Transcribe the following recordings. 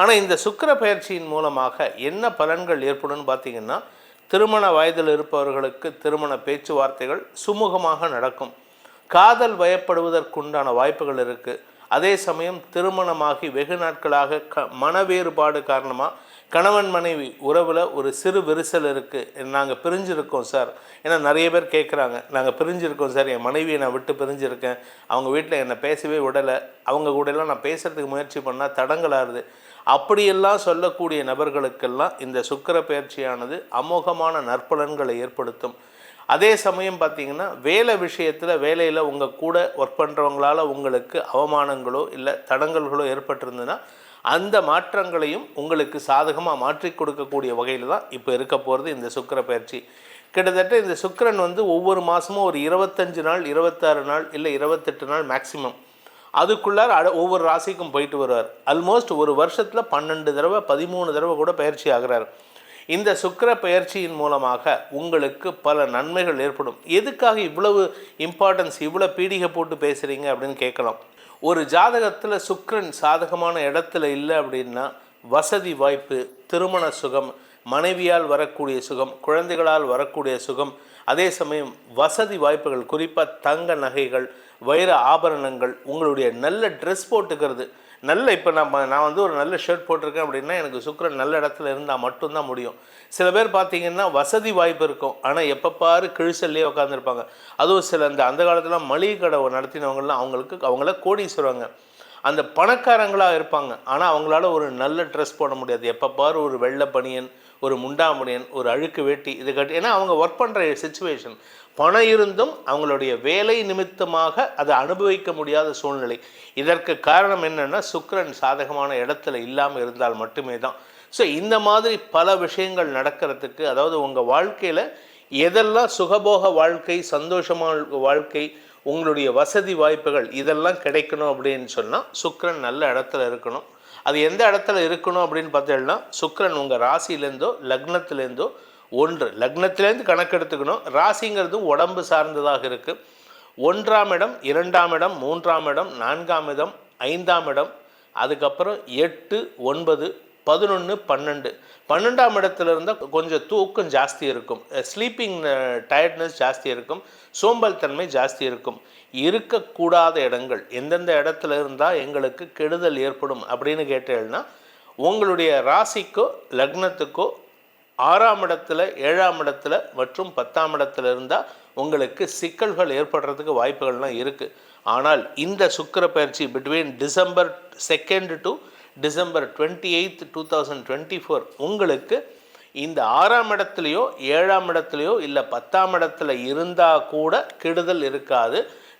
ஆனால் இந்த சுக்கிர பயிற்சியின் மூலமாக என்ன பலன்கள் ஏற்படும்னு பார்த்தீங்கன்னா திருமண வயதில் இருப்பவர்களுக்கு திருமண பேச்சுவார்த்தைகள் சுமூகமாக நடக்கும். காதல் வயப்படுவதற்குண்டான வாய்ப்புகள் இருக்குது அதே சமயம் திருமணமாகி வெகு நாட்களாக க மன வேறுபாடு காரணமாக கணவன் மனைவி உறவில் ஒரு சிறு விரிசல் இருக்குது நாங்கள் பிரிஞ்சிருக்கோம் சார். ஏன்னா நிறைய பேர் கேட்குறாங்க நாங்கள் பிரிஞ்சிருக்கோம் சார். என் மனைவியை நான் விட்டு பிரிஞ்சிருக்கேன். அவங்க வீட்டில் என்னை பேசவே விடலை. அவங்க கூடலாம் நான் பேசுகிறதுக்கு முயற்சி பண்ணால் தடங்கலாகுது அப்படியெல்லாம் சொல்லக்கூடிய நபர்களுக்கெல்லாம் இந்த சுக்கிர பயிற்சியானது அமோகமான நற்பலன்களை ஏற்படுத்தும். அதே சமயம் பார்த்தீங்கன்னா வேலை விஷயத்தில் வேலையில் உங்கள் கூட ஒர்க் பண்ணுறவங்களால உங்களுக்கு அவமானங்களோ இல்லை தடங்கல்களோ ஏற்பட்டிருந்ததுன்னா அந்த மாற்றங்களையும் உங்களுக்கு சாதகமாக மாற்றி கொடுக்கக்கூடிய வகையில் தான் இப்போ இருக்க போகிறது இந்த சுக்கர பயிற்சி. கிட்டத்தட்ட இந்த சுக்கிரன் வந்து ஒவ்வொரு மாதமும் ஒரு இருபத்தஞ்சு நாள் இருபத்தாறு நாள் இல்லை இருபத்தெட்டு நாள் மேக்ஸிமம் அதுக்குள்ளார அட ஒவ்வொரு ராசிக்கும் போயிட்டு வருவார். ஆல்மோஸ்ட் ஒரு வருஷத்தில் பன்னெண்டு தடவை பதிமூணு தடவை கூட பயிற்சி ஆகிறார். இந்த சுக்கர பயிற்சியின் மூலமாக உங்களுக்கு பல நன்மைகள் ஏற்படும். எதுக்காக இவ்வளவு இம்பார்ட்டன்ஸ் இவ்வளோ பீடிகை போட்டு பேசுகிறீங்க அப்படின்னு கேட்கலாம். ஒரு ஜாதகத்தில் சுக்கரன் சாதகமான இடத்துல இல்லை அப்படின்னா வசதி வாய்ப்பு திருமண சுகம் மனைவியால் வரக்கூடிய சுகம் குழந்தைகளால் வரக்கூடிய சுகம் அதே சமயம் வசதி வாய்ப்புகள் குறிப்பாக தங்க நகைகள் வைர ஆபரணங்கள் உங்களுடைய நல்ல ட்ரெஸ் போட்டுக்கிறது. நல்ல இப்போ நம்ம நான் வந்து ஒரு நல்ல ஷர்ட் போட்டிருக்கேன் அப்படின்னா எனக்கு சுக்கரன் நல்ல இடத்துல இருந்தால் மட்டும்தான் முடியும். சில பேர் பார்த்தீங்கன்னா வசதி வாய்ப்பு இருக்கும். ஆனால் எப்போ பாரு கிழிசல்லையே உட்காந்துருப்பாங்க அதுவும் சில இந்த அந்த காலத்தில் மளிகை கடை நடத்தினவங்கலாம் அவங்களுக்கு அவங்கள கோடீஸ்வரங்க. அந்த பணக்காரங்களாக இருப்பாங்க. ஆனால் அவங்களால ஒரு நல்ல ட்ரெஸ் போட முடியாது. எப்போ பாரு ஒரு வெள்ளை பனியன் ஒரு முண்டாமணியன் ஒரு அழுக்கு வேட்டி இது கட்டி ஏன்னா அவங்க ஒர்க் பண்ணுற சுச்சுவேஷன் பணம் இருந்தும் அவங்களுடைய வேலை நிமித்தமாக அதை அனுபவிக்க முடியாத சூழ்நிலை. இதற்கு காரணம் என்னென்னா சுக்கரன் சாதகமான இடத்துல இல்லாமல் இருந்தால் மட்டுமே தான். ஸோ இந்த மாதிரி பல விஷயங்கள் நடக்கிறதுக்கு அதாவது உங்கள் வாழ்க்கையில் எதெல்லாம் சுகபோக வாழ்க்கை சந்தோஷமான வாழ்க்கை உங்களுடைய வசதி வாய்ப்புகள் இதெல்லாம் கிடைக்கணும் அப்படின்னு சொன்னால் சுக்கரன் நல்ல இடத்துல இருக்கணும். அது எந்த இடத்துல இருக்கணும் அப்படின்னு பார்த்தீங்கன்னா சுக்கரன் உங்கள் ராசியிலேருந்தோ லக்னத்துலேருந்தோ ஒன்று. லக்னத்திலேருந்து கணக்கெடுத்துக்கணும் ராசிங்கிறது உடம்பு சார்ந்ததாக இருக்குது ஒன்றாம் இடம் இரண்டாம் இடம் மூன்றாம் இடம் நான்காம் இடம் ஐந்தாம் இடம் அதுக்கப்புறம் எட்டு ஒன்பது பதினொன்று பன்னெண்டு. பன்னெண்டாம் இடத்துல இருந்தால் கொஞ்சம் தூக்கம் ஜாஸ்தி இருக்கும். ஸ்லீப்பிங் டயர்ட்னஸ் ஜாஸ்தி இருக்கும். சோம்பல் தன்மை ஜாஸ்தி இருக்கும். இருக்கக்கூடாத இடங்கள் எந்தெந்த இடத்துல இருந்தால் எங்களுக்கு கெடுதல் ஏற்படும் அப்படின்னு கேட்டேன்னா உங்களுடைய ராசிக்கோ லக்னத்துக்கோ ஆறாம் இடத்துல ஏழாம் இடத்துல மற்றும் பத்தாம் இடத்துல இருந்தால் உங்களுக்கு சிக்கல்கள் ஏற்படுறதுக்கு வாய்ப்புகள்லாம் இருக்குது ஆனால் இந்த சுக்கிர பயிற்சி between December second to December twenty eighth two thousand twenty four உங்களுக்கு இந்த ஆறாம் இடத்துலையோ ஏழாம் இடத்துலையோ இல்லை பத்தாம் இடத்துல இருந்தால் கூட கெடுதல் இருக்காது.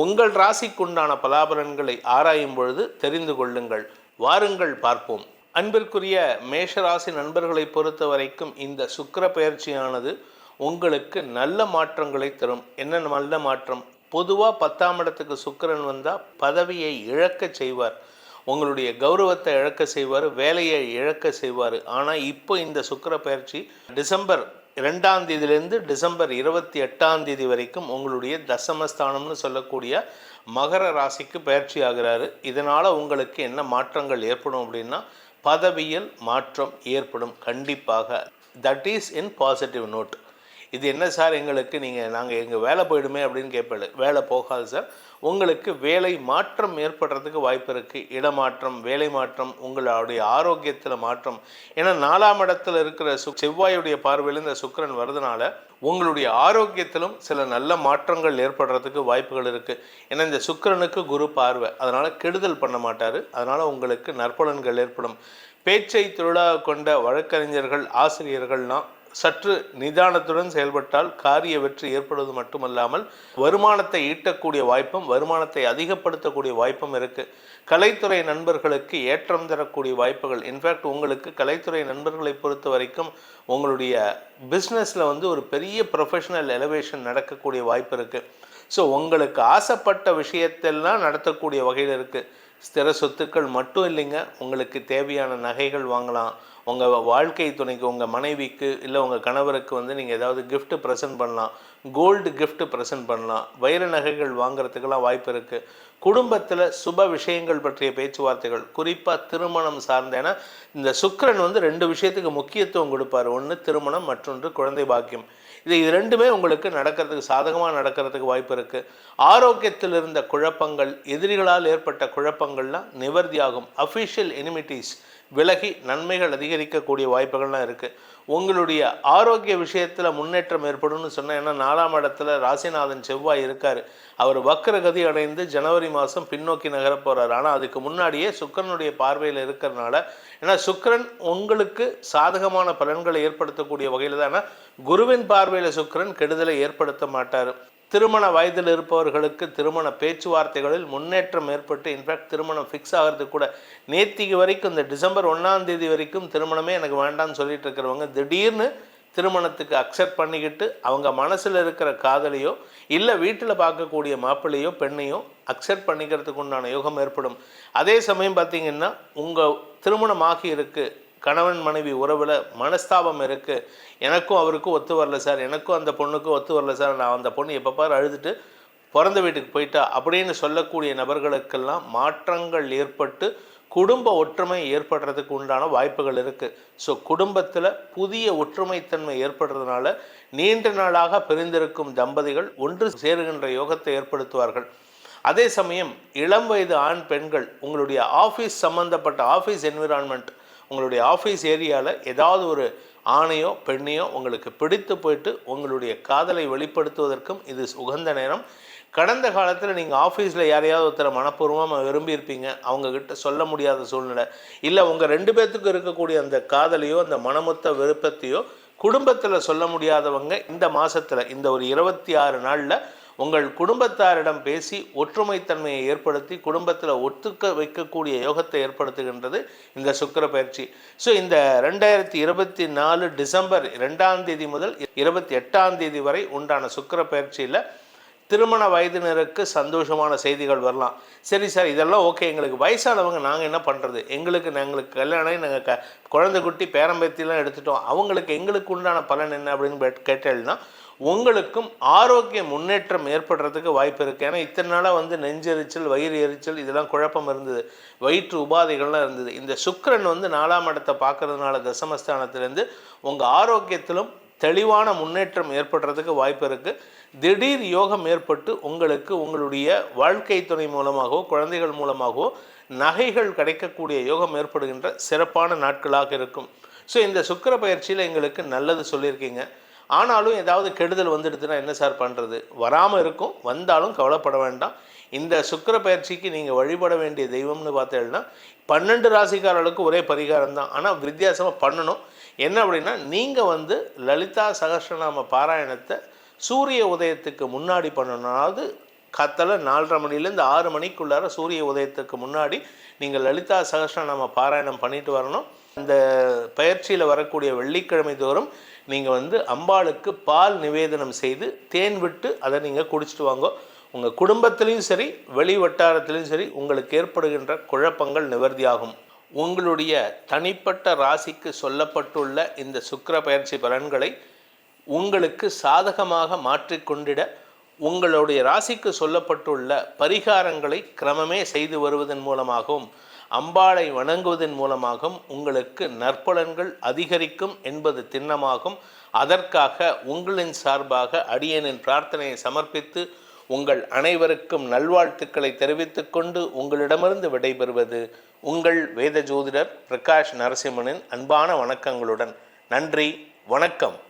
உங்கள் ராசிக்குண்டான பலாபலன்களை ஆராயும் பொழுது தெரிந்து கொள்ளுங்கள். வாருங்கள் பார்ப்போம். அன்பிற்குரிய மேஷராசி நண்பர்களை பொறுத்த வரைக்கும் இந்த சுக்கிர பயிற்சியானது உங்களுக்கு நல்ல மாற்றங்களை தரும். என்ன நல்ல மாற்றம்? பொதுவாக பத்தாம் இடத்துக்கு சுக்கிரன் வந்தால் பதவியை இழக்க செய்வார். உங்களுடைய கௌரவத்தை இழக்க செய்வார் வேலையை இழக்க செய்வார். ஆனால் இப்போ இந்த சுக்கிர பயிற்சி டிசம்பர் ரெண்டாம் தேதியிலேருந்து டிசம்பர் இருபத்தி எட்டாம் தேதி வரைக்கும் உங்களுடைய தசமஸ்தானம்னு சொல்லக்கூடிய மகர ராசிக்கு பயிற்சி ஆகிறாரு. இதனால் உங்களுக்கு என்ன மாற்றங்கள் ஏற்படும் அப்படின்னா பதவியில் மாற்றம் ஏற்படும். கண்டிப்பாக. That is in positive note இது என்ன சார் எங்களுக்கு? நீங்கள் நாங்கள் எங்கள் வேலை போயிடுமே அப்படின்னு கேட்பது வேலை போகாது சார். உங்களுக்கு வேலை மாற்றம் ஏற்படுறதுக்கு வாய்ப்பு இருக்குது இடமாற்றம் வேலை மாற்றம் உங்களுடைய ஆரோக்கியத்தில் மாற்றம். ஏன்னா நாலாம் இடத்துல இருக்கிற சு செவ்வாயுடைய பார்வையில் இந்த சுக்கிரன் வரதுனால உங்களுடைய ஆரோக்கியத்திலும் சில நல்ல மாற்றங்கள் ஏற்படுறதுக்கு வாய்ப்புகள் இருக்குது ஏன்னா இந்த சுக்கிரனுக்கு குரு பார்வை. அதனால் கெடுதல் பண்ண மாட்டார். அதனால் உங்களுக்கு நற்பலன்கள் ஏற்படும். பேச்சை தொழிலாக கொண்ட வழக்கறிஞர்கள் ஆசிரியர்கள்லாம் சற்று நிதானத்துடன் செயல்பட்டால் காரிய வெற்றி ஏற்படுவது மட்டுமல்லாமல் வருமானத்தை ஈட்டக்கூடிய வாய்ப்பும் வருமானத்தை அதிகப்படுத்தக்கூடிய வாய்ப்பும் இருக்குது கலைத்துறை நண்பர்களுக்கு ஏற்றம் தரக்கூடிய வாய்ப்புகள். இன்ஃபேக்ட் உங்களுக்கு கலைத்துறை நண்பர்களை பொறுத்த வரைக்கும் உங்களுடைய பிஸ்னஸில் வந்து ஒரு பெரிய ப்ரொஃபஷனல் எலவேஷன் நடக்கக்கூடிய வாய்ப்பு இருக்குது ஸோ உங்களுக்கு ஆசைப்பட்ட விஷயத்தெல்லாம் நடத்தக்கூடிய வகையில் இருக்குது ஸ்திர சொத்துக்கள் மட்டும் இல்லைங்க. உங்களுக்கு தேவையான நகைகள் வாங்கலாம். உங்கள் வாழ்க்கை துணைக்கு உங்கள் மனைவிக்கு இல்லை உங்கள் கணவருக்கு வந்து நீங்கள் ஏதாவது கிஃப்ட்டு ப்ரெசென்ட் பண்ணலாம். கோல்டு கிஃப்ட்டு ப்ரெசென்ட் பண்ணலாம். வைர நகைகள் வாங்குறதுக்கெல்லாம் வாய்ப்பு இருக்குது குடும்பத்தில் சுப விஷயங்கள் பற்றிய பேச்சுவார்த்தைகள் குறிப்பாக திருமணம் சார்ந்த ஏன்னா இந்த சுக்கரன் வந்து ரெண்டு விஷயத்துக்கு முக்கியத்துவம் கொடுப்பார். ஒன்று திருமணம் மற்றொன்று குழந்தை பாக்கியம். இது இது ரெண்டுமே உங்களுக்கு நடக்கிறதுக்கு சாதகமாக நடக்கிறதுக்கு வாய்ப்பு இருக்குது ஆரோக்கியத்தில் இருந்த குழப்பங்கள் எதிரிகளால் ஏற்பட்ட குழப்பங்கள்லாம் நிவர்த்தியாகும். அஃபிஷியல் எனிமிட்டிஸ் விலகி நன்மைகள் அதிகரிக்கக்கூடிய வாய்ப்புகள்லாம் இருக்குது உங்களுடைய ஆரோக்கிய விஷயத்தில் முன்னேற்றம் ஏற்படும்னு சொன்னால் ஏன்னா நாலாம் இடத்துல ராசிநாதன் செவ்வாய் இருக்கார். அவர் வக்கரகதி அடைந்து ஜனவரி மாதம் பின்னோக்கி நகர போகிறார் ஆனால் அதுக்கு முன்னாடியே சுக்கிரனுடைய பார்வையில் இருக்கிறனால ஏன்னா சுக்கிரன் உங்களுக்கு சாதகமான பலன்களை ஏற்படுத்தக்கூடிய வகையில் தான் குருவின் பார்வையில் சுக்கரன் கெடுதலை ஏற்படுத்த மாட்டார். திருமண வயதில் இருப்பவர்களுக்கு திருமண பேச்சுவார்த்தைகளில் முன்னேற்றம் ஏற்பட்டு இன்ஃபேக்ட் திருமணம் ஃபிக்ஸ் ஆகிறது கூட. நேத்திக்கு வரைக்கும் இந்த டிசம்பர் ஒன்றாம் தேதி வரைக்கும் திருமணமே எனக்கு வேண்டாம்னு சொல்லிட்டு இருக்கிறவங்க திடீர்னு திருமணத்துக்கு அக்செப்ட் பண்ணிக்கிட்டு அவங்க மனசில் இருக்கிற காதலையோ இல்லை வீட்டில் பார்க்கக்கூடிய மாப்பிள்ளையோ பெண்ணையோ அக்செப்ட் பண்ணிக்கிறதுக்கு உண்டான யோகம் ஏற்படும். அதே சமயம் பார்த்தீங்கன்னா உங்கள் திருமணமாகி இருக்குது கணவன் மனைவி உறவில் மனஸ்தாபம் இருக்குது எனக்கும் அவருக்கும் ஒத்து வரல சார். எனக்கும் அந்த பொண்ணுக்கும் ஒத்து வரல சார். நான் அந்த பொண்ணு எப்போ பாரு அழுதுட்டு பிறந்த வீட்டுக்கு போயிட்டா. அப்படின்னு சொல்லக்கூடிய நபர்களுக்கெல்லாம் மாற்றங்கள் ஏற்பட்டு குடும்ப ஒற்றுமை ஏற்படுறதுக்கு உண்டான வாய்ப்புகள் இருக்குது ஸோ குடும்பத்தில் புதிய ஒற்றுமைத்தன்மை ஏற்படுறதுனால நீண்ட நாளாக பிரிந்திருக்கும் தம்பதிகள் ஒன்று சேருகின்ற யோகத்தை ஏற்படுத்துவார்கள். அதே சமயம் இளம் வயது ஆண் பெண்கள் உங்களுடைய ஆஃபீஸ் சம்மந்தப்பட்ட ஆஃபீஸ் என்விரான்மெண்ட் உங்களுடைய ஆஃபீஸ் ஏரியாவில் ஏதாவது ஒரு ஆணையோ பெண்ணையோ உங்களுக்கு பிடித்து போயிட்டு உங்களுடைய காதலை வெளிப்படுத்துவதற்கும் இது உகந்த நேரம். கடந்த காலத்தில் நீங்கள் ஆஃபீஸில் யாரையாவது ஒருத்தரை மனப்பூர்வமாக விரும்பியிருப்பீங்க. அவங்கக்கிட்ட சொல்ல முடியாத சூழ்நிலை. இல்லை உங்கள் ரெண்டு பேர்த்துக்கும் இருக்கக்கூடிய அந்த காதலையோ அந்த மனமொத்த விருப்பத்தையோ குடும்பத்தில் சொல்ல முடியாதவங்க இந்த மாதத்தில் இந்த ஒரு இருபத்தி ஆறு நாளில் உங்கள் குடும்பத்தாரிடம் பேசி ஒற்றுமைத்தன்மையை ஏற்படுத்தி குடும்பத்தில் ஒத்துக்க வைக்கக்கூடிய யோகத்தை ஏற்படுத்துகின்றது இந்த சுக்கிர பயிற்சி. ஸோ இந்த ரெண்டாயிரத்தி இருபத்தி நாலு டிசம்பர் ரெண்டாம் தேதி முதல் இருபத்தி எட்டாம் தேதி வரை உண்டான சுக்கிர பயிற்சியில் திருமண வயதினருக்கு சந்தோஷமான செய்திகள் வரலாம். சரி சார் இதெல்லாம் ஓகே. எங்களுக்கு வயசானவங்க நாங்கள் என்ன பண்ணுறது எங்களுக்கு எங்களுக்கு கல்யாணம் நாங்கள் க குழந்தை குட்டி பேரம்பத்திலாம் எடுத்துட்டோம். அவங்களுக்கு எங்களுக்கு உண்டான பலன் என்ன அப்படின்னு கேட்டேன்னா உங்களுக்கும் ஆரோக்கிய முன்னேற்றம் ஏற்படுறதுக்கு வாய்ப்பு இருக்குது ஏன்னா இத்தனை நாளாக வந்து நெஞ்செரிச்சல் வயிறு எரிச்சல் இதெல்லாம் குழப்பம் இருந்தது. வயிற்று உபாதைகள்லாம் இருந்தது. இந்த சுக்கரன் வந்து நாலாம் இடத்தை பார்க்கறதுனால தசமஸ்தானத்திலேருந்து உங்கள் ஆரோக்கியத்திலும் தெளிவான முன்னேற்றம் ஏற்படுறதுக்கு வாய்ப்பு இருக்குது திடீர் யோகம் ஏற்பட்டு உங்களுக்கு உங்களுடைய வாழ்க்கை துணை மூலமாகவோ குழந்தைகள் மூலமாகவோ நகைகள் கிடைக்கக்கூடிய யோகம் ஏற்படுகின்ற சிறப்பான நாட்களாக இருக்கும். ஸோ இந்த சுக்கிர பயிற்சியில் எங்களுக்கு நல்லது சொல்லியிருக்கீங்க. ஆனாலும் ஏதாவது கெடுதல் வந்துடுதுன்னா என்ன சார் பண்ணுறது வராமல் இருக்கும். வந்தாலும் கவலைப்பட வேண்டாம். இந்த சுக்கிர பயிற்சிக்கு நீங்கள் வழிபட வேண்டிய தெய்வம்னு பார்த்தீங்கன்னா பன்னெண்டு ராசிக்காரர்களுக்கு ஒரே பரிகாரம் தான். ஆனால் வித்தியாசமாக பண்ணணும். என்ன அப்படின்னா நீங்கள் வந்து லலிதா சகஸ்ரநாம பாராயணத்தை சூரிய உதயத்துக்கு முன்னாடி பண்ணணும் கத்தலை காத்தால நாலரை மணிலேருந்து ஆறு மணிக்குள்ளார சூரிய உதயத்துக்கு முன்னாடி நீங்கள் லலிதா சகஸ்ரநாம பாராயணம் பண்ணிட்டு வரணும். இந்த பயிற்சியில் வரக்கூடிய வெள்ளிக்கிழமை தோறும் நீங்கள் வந்து அம்பாளுக்கு பால் நிவேதனம் செய்து தேன் விட்டு அதை நீங்கள் குடிச்சிட்டு வாங்க. உங்கள் குடும்பத்திலையும் சரி வெளி வட்டாரத்திலையும் சரி உங்களுக்கு ஏற்படுகின்ற குழப்பங்கள் நிவர்த்தியாகும். உங்களுடைய தனிப்பட்ட ராசிக்கு சொல்லப்பட்டுள்ள இந்த சுக்கிர பயிற்சி பலன்களை உங்களுக்கு சாதகமாக மாற்றிக்கொண்டிட உங்களுடைய ராசிக்கு சொல்லப்பட்டுள்ள பரிகாரங்களை கிரமமே செய்து வருவதன் மூலமாகவும் அம்பாளை வணங்குவதன் மூலமாகவும் உங்களுக்கு நற்பலன்கள் அதிகரிக்கும் என்பது திண்ணமாகும். அதற்காக உங்களின் சார்பாக அடியனின் பிரார்த்தனையை சமர்ப்பித்து உங்கள் அனைவருக்கும் நல்வாழ்த்துக்களை தெரிவித்துக் கொண்டு உங்களிடமிருந்து விடைபெறுவது உங்கள் வேத ஜோதிடர் பிரகாஷ் நரசிம்மனின் அன்பான வணக்கங்களுடன். நன்றி வணக்கம்.